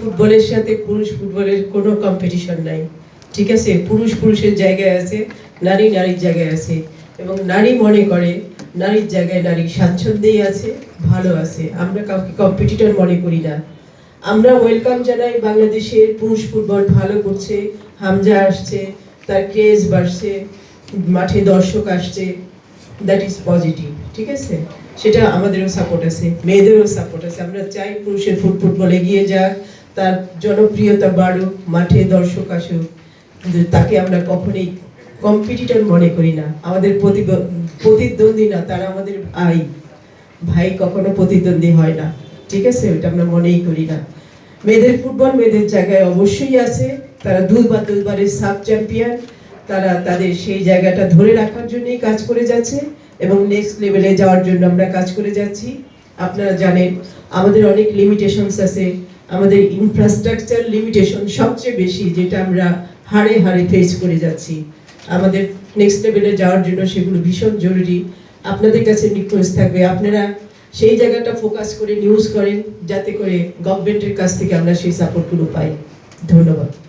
ফুটবলের সাথে পুরুষ ফুটবলের কোনো কম্পিটিশন নাই। ঠিক আছে? পুরুষ পুরুষের জায়গায় আছে, নারী নারীর জায়গায় আছে। এবং নারী মনে করে, নারীর জায়গায় নারী স্বাচ্ছন্দ্যেই আছে, ভালো আছে। আমরা কাউকে কম্পিটিটর মনে করি না। আমরা ওয়েলকাম জানাই বাংলাদেশের পুরুষ ফুটবল ভালো করছে, হামজা আসছে, তার ক্রেজ বাড়ছে, মাঠে দর্শক আসছে। দ্যাট ইজ পজিটিভ ঠিক আছে? সেটা আমাদেরও সাপোর্ট আছে, মেয়েদেরও সাপোর্ট আছে। আমরা চাই পুরুষের ফুট ফুটবল এগিয়ে যাক। তার জনপ্রিয়তা বাড়ুক, মাঠে দর্শক আসুক তাকে আমরা কখনোই কম্পিটিটর মনে করি না। আমাদের প্রতিদ্বন্দ্বী না, তারা আমাদের ভাই। ভাই কখনো প্রতিদ্বন্দ্বী হয় না। ঠিক আছে? ওটা আমরা মনেই করি না। মেয়েদের ফুটবল মেয়েদের জায়গায় অবশ্যই আছে। তারা দুইবার দুইবারের সাব চ্যাম্পিয়ন তারা তাদের সেই জায়গাটা ধরে রাখার জন্যই কাজ করে যাচ্ছে এবং নেক্সট লেভেলে যাওয়ার জন্য আমরা কাজ করে যাচ্ছি। আপনারা জানেন, আমাদের অনেক লিমিটেশনস আছে। আমাদের ইনফ্রাস্ট্রাকচার লিমিটেশন সবচেয়ে বেশি যেটা আমরা হাড়ে হাড়ে ফেস করে যাচ্ছি। আমাদের নেক্সট লেভেলে যাওয়ার জন্য সেগুলো ভীষণ জরুরি। আপনাদের কাছে রিকোয়েস্ট থাকবে, আপনারা সেই জায়গাটা ফোকাস করে নিউজ করেন, যাতে করে গভর্নমেন্টের কাছ থেকে আমরা সেই সাপোর্টগুলো পাই। ধন্যবাদ।